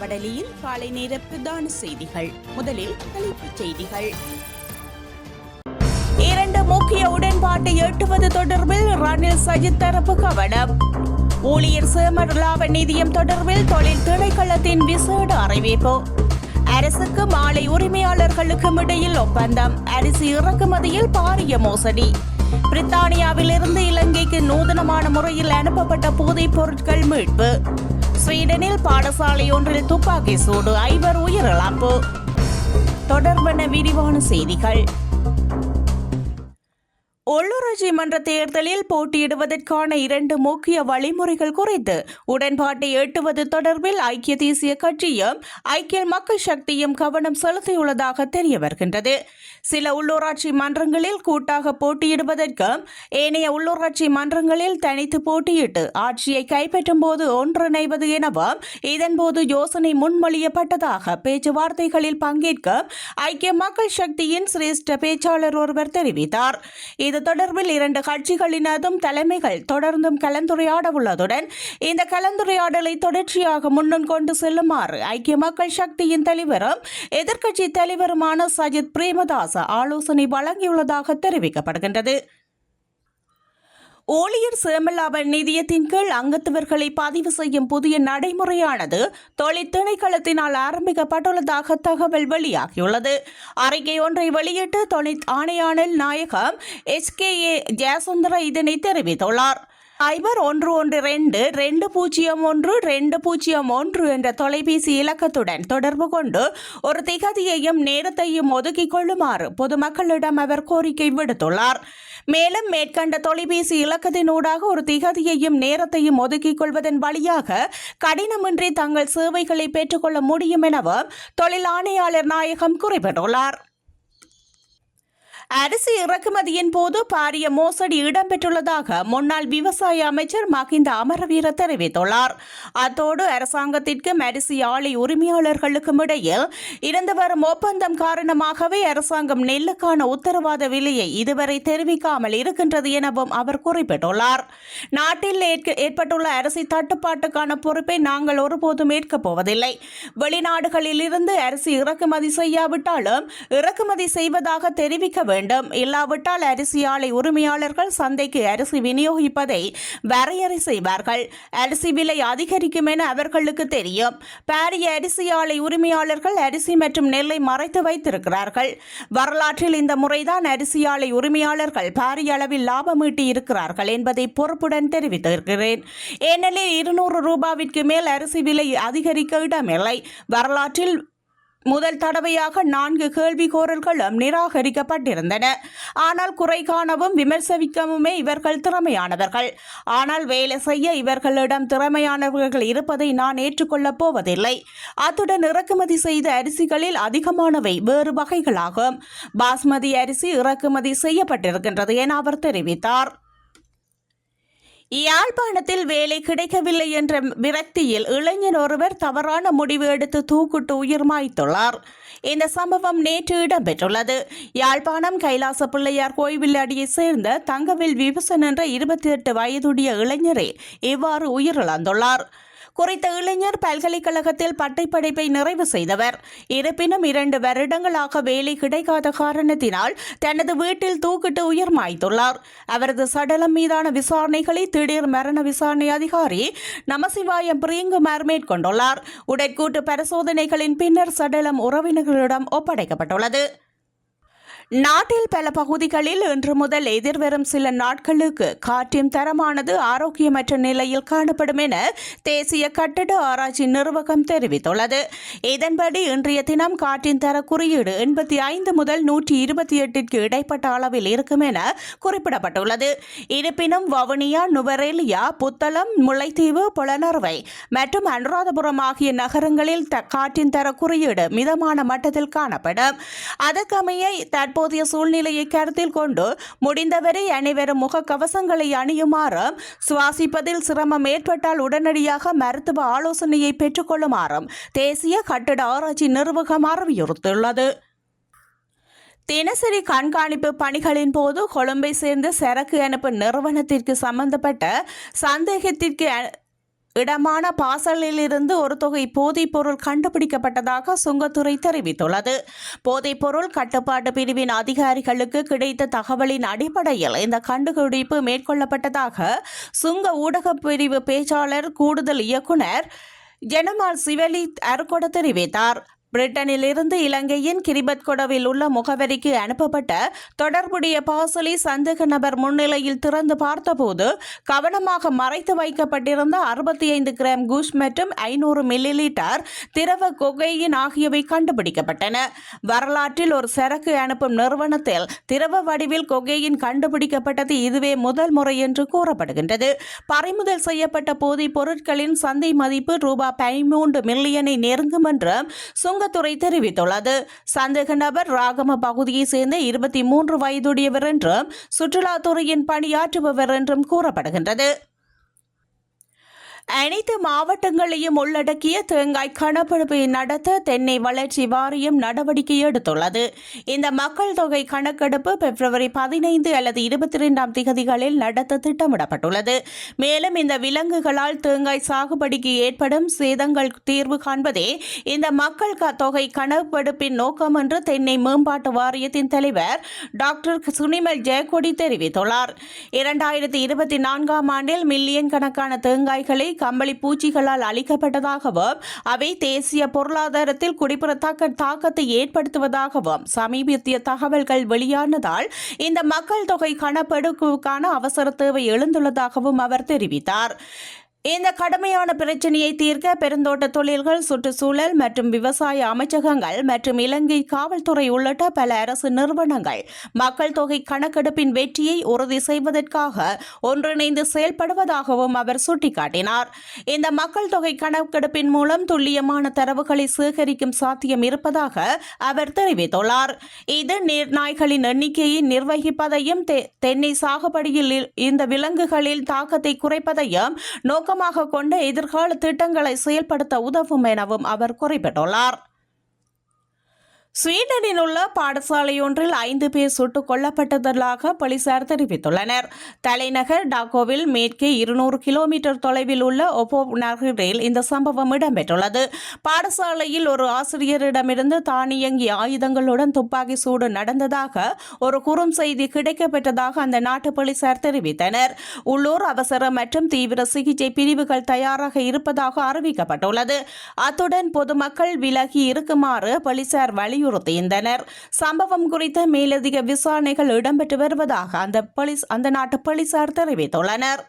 வடலியில் காலை நேர பிரதான செய்திகள். முதலில் தலைப்புச் செய்திகள். இரண்டு முக்கிய உடன்பாட்டை எட்டுவது தொடர்பில் ரணில் சஜித் தரப்பு கவனம். ஊழியர் சேமர் நிதியம் தொடர்பில் தொழில் திணைக்களத்தின் விசேட அறிவிப்பு. அரசுக்கு மாலை உரிமையாளர்களுக்கும் இடையில் ஒப்பந்தம். அரிசி இறக்குமதியில் பாரிய மோசடி. பிரித்தானியாவிலிருந்து இலங்கைக்கு நூதனமான முறையில் அனுப்பப்பட்ட போதைப் பொருட்கள் மீட்பு. ஸ்வீடனில் பாடசாலை ஒன்றில் துப்பாக்கி சூடு ஐவர் உயிரிழப்பு. தொடர்பான விரிவான செய்திகள். உள்ளூராட்சி மன்ற தேர்தலில் போட்டியிடுவதற்கான இரண்டு முக்கிய வழிமுறைகள் குறித்து உடன்பாட்டை எட்டுவது தொடர்பில் ஐக்கிய தேசிய கட்சியும் ஐக்கிய மக்கள் சக்தியும் கவனம் செலுத்தியுள்ளதாக தெரிய வருகின்றது. சில உள்ளூராட்சி மன்றங்களில் கூட்டாக போட்டியிடுவதற்கும் ஏனைய உள்ளூராட்சி மன்றங்களில் தனித்து போட்டியிட்டு ஆட்சியை கைப்பற்றும் போது ஒன்றிணைவது எனவும் இதன்போது யோசனை முன்மொழியப்பட்டதாக பேச்சுவார்த்தைகளில் பங்கேற்க ஐக்கிய மக்கள் சக்தியின் சிரேஷ்ட பேச்சாளர் ஒருவர் தெரிவித்தார். இது தொடர்பில் இரண்டு கட்சிகளினதும் தலைமைகள் தொடர்ந்தும் கலந்துரையாட உள்ளதுடன் இந்த கலந்துரையாடலை தொடர்ச்சியாக முன்னும் கொண்டு செல்லுமாறு ஐக்கிய மக்கள் சக்தியின் தலைவரும் எதிர்க்கட்சி தலைவருமான சஜித் பிரேமதாச ஆலோசனை வழங்கியுள்ளதாக தெரிவிக்கப்படுகின்றது. ஊழியர் சேமலாப நிதியத்தின் கீழ் அங்கத்தவர்களை பதிவு செய்யும் புதிய நடைமுறையானது தொழில் திணைக்களத்தினால் ஆரம்பிக்கப்பட்டுள்ளதாக தகவல் வெளியாகியுள்ளது. அறிக்கை ஒன்றை வெளியிட்டு தொழில் ஆணையாளர் நாயகம் எஸ் கே ஏ ஜெயசுந்தர இதனை தெரிவித்துள்ளார். ஐபர் ஒன்று ஒன்று ரெண்டு ரெண்டு பூஜ்ஜியம் ஒன்று ரெண்டு பூஜ்ஜியம் ஒன்று என்ற தொலைபேசி இலக்கத்துடன் தொடர்பு கொண்டு ஒரு திகதியையும் நேரத்தையும் ஒதுக்கிக் கொள்ளுமாறு பொதுமக்களிடம் அவர் கோரிக்கை விடுத்துள்ளார். மேலும் மேற்கண்ட தொலைபேசி இலக்கத்தினூடாக ஒரு திகதியையும் நேரத்தையும் ஒதுக்கிக் கொள்வதன் வழியாக கடினமின்றி தங்கள் சேவைகளை பெற்றுக்கொள்ள முடியும் எனவும் தொழில் ஆணையாளர் நாயகம் குறிப்பிட்டுள்ளார். அரிசி இறக்குமதியின் போது பாரிய மோசடி இடம்பெற்றுள்ளதாக முன்னாள் விவசாய அமைச்சர் மகிந்த அமரவீர தெரிவித்துள்ளார். அத்தோடு அரசாங்கத்திற்கும் அரிசி ஆலை உரிமையாளர்களுக்கும் இடையில் இருந்து வரும் ஒப்பந்தம் காரணமாகவே அரசாங்கம் நெல்லுக்கான உத்தரவாத விலையை இதுவரை தெரிவிக்காமல் இருக்கின்றது எனவும் அவர் குறிப்பிட்டுள்ளார். நாட்டில் ஏற்பட்டுள்ள அரிசி தட்டுப்பாட்டுக்கான பொறுப்பை நாங்கள் ஒருபோதும் ஏற்கப் போவதில்லை. வெளிநாடுகளில் இருந்து அரிசி இறக்குமதி செய்யாவிட்டாலும் இறக்குமதி செய்வதாக தெரிவிக்க வேண்டும் வேண்டும். இல்லாவிட்டால் அரிசி ஆலை உரிமையாளர்கள் சந்தைக்கு அரிசி விநியோகிப்பதை வரையறை செய்வார்கள் அரிசி விலை அதிகரிக்கும் என அவர்களுக்கு தெரியும். பாரிய அரிசி ஆலை உரிமையாளர்கள் அரிசி மற்றும் நெல்லை மறைத்து வைத்திருக்கிறார்கள். வரலாற்றில் இந்த முறைதான் அரிசி ஆலை உரிமையாளர்கள் பாரிய அளவில் லாபம் ஈட்டி இருக்கிறார்கள் என்பதை பொறுப்புடன் தெரிவித்திருக்கிறேன். ஏனெனில் இருநூறு ரூபாவிற்கு மேல் அரிசி விலை அதிகரிக்க இடமில்லை. வரலாற்றில் முதல் தடவையாக நான்கு கேள்விகோரல்களும் நிராகரிக்கப்பட்டிருந்தன. ஆனால் குறை காணவும் விமர்சிக்கவுமே இவர்கள் திறமையானவர்கள். ஆனால் வேலை செய்ய இவர்களிடம் திறமையானவர்கள் இருப்பதை நான் ஏற்றுக்கொள்ளப் போவதில்லை. அத்துடன் இறக்குமதி செய்த அரிசிகளில் அதிகமானவை வேறு வகைகளாகும். பாஸ்மதி அரிசி இறக்குமதி செய்யப்பட்டிருக்கின்றது என அவர் தெரிவித்தார். யாழ்ப்பாணத்தில் வேலை கிடைக்கவில்லை என்ற விரக்தியில் இளைஞர் ஒருவர் தவறான முடிவு எடுத்து தூக்குட்டு உயிர் மாய்த்துள்ளார். இந்த சம்பவம் நேற்று இடம்பெற்றுள்ளது. யாழ்ப்பாணம் கைலாச பிள்ளையார் கோயில் அடியை சேர்ந்த தங்கவில் விபசன் என்ற இருபத்தி எட்டு வயதுடைய இளைஞரே இவ்வாறு உயிரிழந்துள்ளார். குறித்த இளைஞர் பல்கலைக்கழகத்தில் பட்டைப்படிப்பை நிறைவு செய்தவர். இருப்பினும் இரண்டு வருடங்களாக வேலை கிடைக்காத காரணத்தினால் தனது வீட்டில் தூக்கிட்டு உயிர் மாய்த்துள்ளார். அவரது சடலம் மீதான விசாரணைகளை திடீர் மரண விசாரணை அதிகாரி நமசிவாயம் பிரியங்குமார் மேற்கொண்டுள்ளார். உடற்கூட்டு பரிசோதனைகளின் பின்னர் சடலம் உறவினர்களிடம் ஒப்படைக்கப்பட்டுள்ளது. நாட்டில் பல பகுதிகளில் இன்று முதல் எதிர்வரும் சில நாட்களுக்கு காற்றின் தரமானது ஆரோக்கியமற்ற நிலையில் காணப்படும் என தேசிய கட்டட ஆராய்ச்சி நிறுவகம் தெரிவித்துள்ளது. இதன்படி இன்றைய தினம் காற்றின் தர குறியீடு எண்பத்தி ஐந்து முதல் நூற்றி இருபத்தி எட்டிற்கு இடைப்பட்ட அளவில் இருக்கும் என குறிப்பிடப்பட்டுள்ளது. இருப்பினும் வவுனியா நுவரேலியா புத்தளம் முல்லைத்தீவு புலனறுவை மற்றும் அனுராதபுரம் ஆகிய நகரங்களில் த- காற்றின் தர குறியீடு மிதமான மட்டத்தில் காணப்படும். அதற்கமைய தற்போதைய சூழ்நிலையை கருத்தில் கொண்டு முடிந்தவரை அனைவரும் முகக்கவசங்களை அணியுமாறும் சுவாசிப்பதில் சிரமம் ஏற்பட்டால் உடனடியாக மருத்துவ ஆலோசனையை பெற்றுக்கொள்ளுமாறும் தேசிய கட்டட ஆராய்ச்சி நிர்வாகம் அறிவுறுத்தியுள்ளது. தினசரி கண்காணிப்பு பணிகளின் போது கொழும்பை சேர்ந்த சரக்கு அனுப்பு நிறுவனத்திற்கு சம்பந்தப்பட்ட சந்தேகத்திற்கு இடமான பாசலிலிருந்து ஒரு தொகை போதைப்பொருள் கண்டுபிடிக்கப்பட்டதாக சுங்கத்துறை தெரிவித்துள்ளது. போதைப்பொருள் கட்டுப்பாட்டு பிரிவின் அதிகாரிகளுக்கு கிடைத்த தகவலின் அடிப்படையில் இந்த கண்டுபிடிப்பு மேற்கொள்ளப்பட்டதாக சுங்க ஊடகப் பிரிவு பேச்சாளர் கூடுதல் இயக்குனர் ஜெனமால் சிவலி அருகொட தெரிவித்தார். பிரிட்டனிலிருந்து இலங்கையின் கிரிபத்கொடவில் உள்ள முகவரிக்கு அனுப்பப்பட்ட தொடர்புடைய பாசலை சந்தேக நபர் முன்னிலையில் திறந்து பார்த்தபோது கவனமாக மறைத்து வைக்கப்பட்டிருந்த அறுபத்தி ஐந்து கிராம் கூஸ் மற்றும் ஐநூறு மில்லி லிட்டர் திரவ கொகையின் ஆகியவை கண்டுபிடிக்கப்பட்டன. வரலாற்றில் ஒரு சரக்கு அனுப்பும் நிறுவனத்தில் திரவ வடிவில் கொகையின் கண்டுபிடிக்கப்பட்டது இதுவே முதல் முறை என்று கூறப்படுகின்றது. பறிமுதல் செய்யப்பட்ட போதைப் பொருட்களின் சந்தை மதிப்பு ரூபாய் பதிமூன்று மில்லியனை நெருங்கும் என்று சுங்கத்துறை தெரிவித்துள்ளது. சந்தேக நபர் ராகம பகுதியைச் சேர்ந்த இருபத்தி மூன்று வயதுடையவர் என்றும் சுற்றுலாத்துறையின் பணியாற்றுபவர் என்றும் கூறப்படுகின்றது. அனைத்து மாவட்டங்களையும் உள்ளடக்கிய தேங்காய் கணப்பெடுப்பை நடத்த தென்னை வளர்ச்சி வாரியம் நடவடிக்கை எடுத்துள்ளது. இந்த மக்கள் தொகை கணக்கெடுப்பு பிப்ரவரி பதினைந்து அல்லது இருபத்தி இரண்டாம் திகதிகளில் நடத்த திட்டமிடப்பட்டுள்ளது. மேலும் இந்த விலங்குகளால் தேங்காய் சாகுபடிக்கு ஏற்படும் சேதங்கள் தீர்வு காண்பதே இந்த மக்கள் க- தொகை கணக்கெடுப்பின் நோக்கம் என்று தென்னை மேம்பாட்டு வாரியத்தின் தலைவர் டாக்டர் சுனிமல் ஜெயக்கொடி தெரிவித்துள்ளார். இரண்டாயிரத்தி இருபத்தி நான்காம் ஆண்டில் மில்லியன் கணக்கான தேங்காய்களை கம்பளி பூச்சிகளால் அளிக்கப்பட்டதாகவும் அவை தேசிய பொருளாதாரத்தில் குறிப்பிடத்தக்க தாக்கத்தை ஏற்படுத்துவதாகவும் சமீபத்திய தகவல்கள் வெளியானதால் இந்த மக்கள் தொகை கணக்கெடுப்புக்கான அவசர தேவை எழுந்துள்ளதாகவும் அவர் தெரிவித்தார். இந்த கடுமையான பிரச்சனையை தீர்க்க பெருந்தோட்ட தொழில்கள் சுற்றுச்சூழல் மற்றும் விவசாய அமைச்சகங்கள் மற்றும் இலங்கை காவல்துறை உள்ளிட்ட பல அரசு நிறுவனங்கள் மக்கள் தொகை கணக்கெடுப்பின் வெற்றியை உறுதி செய்வதற்காக ஒன்றிணைந்து செயல்படுவதாகவும் அவர் சுட்டிக்காட்டினார். இந்த மக்கள் தொகை கணக்கெடுப்பின் மூலம் துல்லியமான தரவுகளை சேகரிக்கும் சாத்தியம் இருப்பதாக அவர் தெரிவித்துள்ளார். இது நீர்நாய்களின் எண்ணிக்கையை நிர்வகிப்பதையும் தெ- தென்னை சாகுபடியில் இந்த விலங்குகளில் தாக்கத்தை குறைப்பதையும் நோக்க நோக்கமாக கொண்ட எதிர்கால திட்டங்களை செயல்படுத்த உதவும் எனவும் அவர் குறிப்பிட்டுள்ளார். ஸ்வீடனில் உள்ள பாடசாலையொன்றில் ஐந்து பேர் சுட்டுக் கொல்லப்பட்டதாக போலீசார் தெரிவித்துள்ளனர். தலைநகர் டாக்கோவில் மேற்கே இருநூறு கிலோமீட்டர் தொலைவில் உள்ள ஒப்போ நகரில் இந்த சம்பவம் இடம்பெற்றுள்ளது. பாடசாலையில் ஒரு ஆசிரியரிடமிருந்து தானியங்கி ஆயுதங்களுடன் துப்பாக்கி சூடு நடந்ததாக ஒரு குறும் செய்தி கிடைக்கப்பெற்றதாக அந்த நாட்டு போலீசார் தெரிவித்தனர். உள்ளூர் அவசர மற்றும் தீவிர சிகிச்சை பிரிவுகள் தயாராக இருப்பதாக அறிவிக்கப்பட்டுள்ளது. அத்துடன் பொதுமக்கள் விலகி இருக்குமாறு போலீசார் வலியுறுத்தியிருந்தனர். சம்பவம் குறித்த மேலதிக விசாரணைகள் இடம்பெற்று வருவதாக அந்த போலீஸ் அந்த நாட்டு போலீசார் தெரிவித்துள்ளனர்.